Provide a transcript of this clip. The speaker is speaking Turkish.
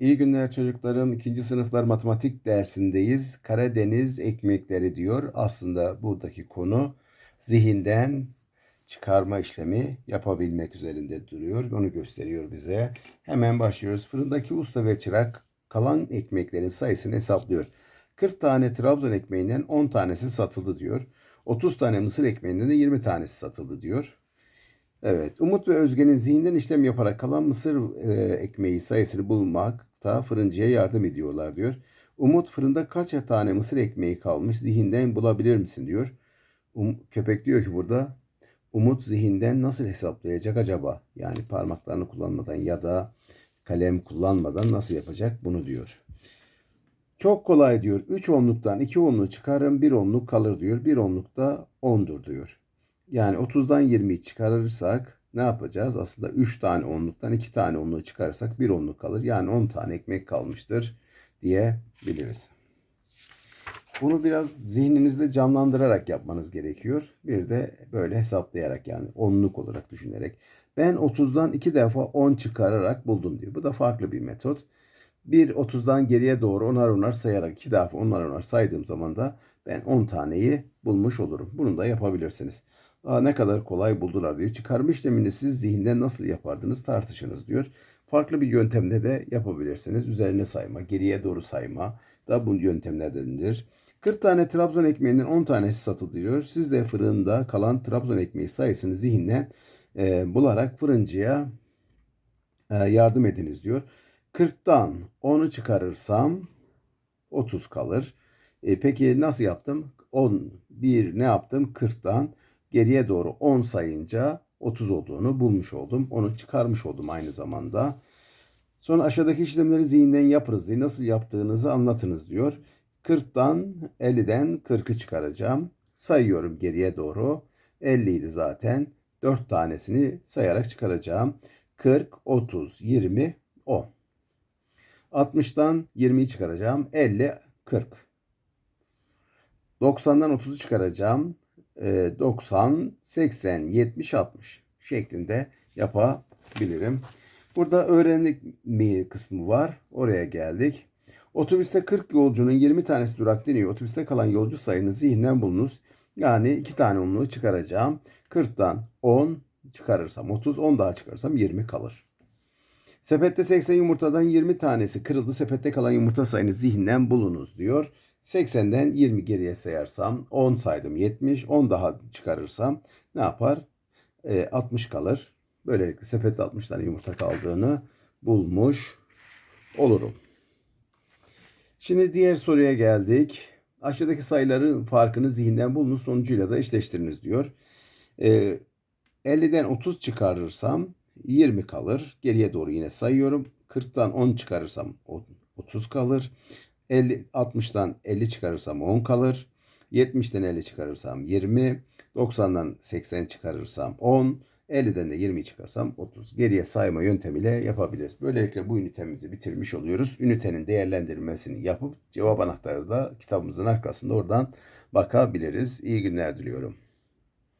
İyi günler çocuklarım. İkinci sınıflar matematik dersindeyiz. Karadeniz ekmekleri diyor. Aslında buradaki konu zihinden çıkarma işlemi yapabilmek üzerinde duruyor. Onu gösteriyor bize. Hemen başlıyoruz. Fırındaki usta ve çırak kalan ekmeklerin sayısını hesaplıyor. 40 tane Trabzon ekmeğinden 10 tanesi satıldı diyor. 30 tane mısır ekmeğinden de 20 tanesi satıldı diyor. Evet, Umut ve Özge'nin zihinden işlem yaparak kalan mısır e, ekmeği sayısını bulmakta fırıncıya yardım ediyorlar diyor. Umut fırında kaç tane mısır ekmeği kalmış zihinden bulabilir misin diyor. Um, köpek diyor ki burada Umut zihinden nasıl hesaplayacak acaba? Yani parmaklarını kullanmadan ya da kalem kullanmadan nasıl yapacak bunu diyor. Çok kolay diyor. 3 onluktan 2 onluğu çıkarırım 1 onluk kalır diyor. 1 onluk da 10'dur diyor. Yani 30'dan 20'yi çıkarırsak ne yapacağız? Aslında 3 tane onluktan 2 tane onluğu çıkarırsak 1 onluk kalır. Yani 10 tane ekmek kalmıştır diyebiliriz. Bunu biraz zihninizde canlandırarak yapmanız gerekiyor. Bir de böyle hesaplayarak yani onluk olarak düşünerek. Ben 30'dan 2 defa 10 çıkararak buldum diyor. Bu da farklı bir metot. Bir 30'dan geriye doğru onar onar sayarak 2 defa onar onar saydığım zaman da ben 10 taneyi bulmuş olurum. Bunu da yapabilirsiniz. Aa, ne kadar kolay buldular diyor. Çıkarma işlemini siz zihinde nasıl yapardınız tartışınız diyor. Farklı bir yöntemde de yapabilirsiniz. Üzerine sayma, geriye doğru sayma da bu yöntemlerdendir. 40 tane Trabzon ekmeğinden 10 tanesi satılıyor. Siz de fırında kalan Trabzon ekmeği sayısını zihinden e, bularak fırıncıya e, yardım ediniz diyor. 40'tan 10'u çıkarırsam 30 kalır. E, peki nasıl yaptım? 10, 1 ne yaptım? 40'tan geriye doğru 10 sayınca 30 olduğunu bulmuş oldum. Onu çıkarmış oldum aynı zamanda. Sonra aşağıdaki işlemleri zihinden yapınız diye nasıl yaptığınızı anlatınız diyor. 40'tan 50'den 40'ı çıkaracağım. Sayıyorum geriye doğru. 50 idi zaten. 4 tanesini sayarak çıkaracağım. 40, 30, 20, 10. 60'tan 20'yi çıkaracağım. 50, 40. 90'dan 30'u çıkaracağım. 90, 80, 70, 60 şeklinde yapabilirim. Burada öğrendik mi kısmı var. Oraya geldik. Otobüste 40 yolcunun 20 tanesi durak deniyor. Otobüste kalan yolcu sayını zihinden bulunuz. Yani 2 tane onluğu çıkaracağım. 40'tan 10 çıkarırsam 30, 10 daha çıkarsam 20 kalır. Sepette 80 yumurtadan 20 tanesi kırıldı. Sepette kalan yumurta sayını zihinden bulunuz diyor. 80'den 20 geriye sayarsam 10 saydım 70. 10 daha çıkarırsam ne yapar? E, 60 kalır. Böylelikle sepette 60 tane yumurta kaldığını bulmuş olurum. Şimdi diğer soruya geldik. Aşağıdaki sayıların farkını zihinden bulunuz sonucuyla da eşleştiriniz diyor. E, 50'den 30 çıkarırsam 20 kalır. Geriye doğru yine sayıyorum. 40'tan 10 çıkarırsam 30 kalır. 50, 60'dan 50 çıkarırsam 10 kalır. 70'den 50 çıkarırsam 20. 90'dan 80 çıkarırsam 10. 50'den de 20 çıkarsam 30. Geriye sayma yöntemiyle yapabiliriz. Böylelikle bu ünitemizi bitirmiş oluyoruz. Ünitenin değerlendirmesini yapıp cevap anahtarı da kitabımızın arkasında oradan bakabiliriz. İyi günler diliyorum.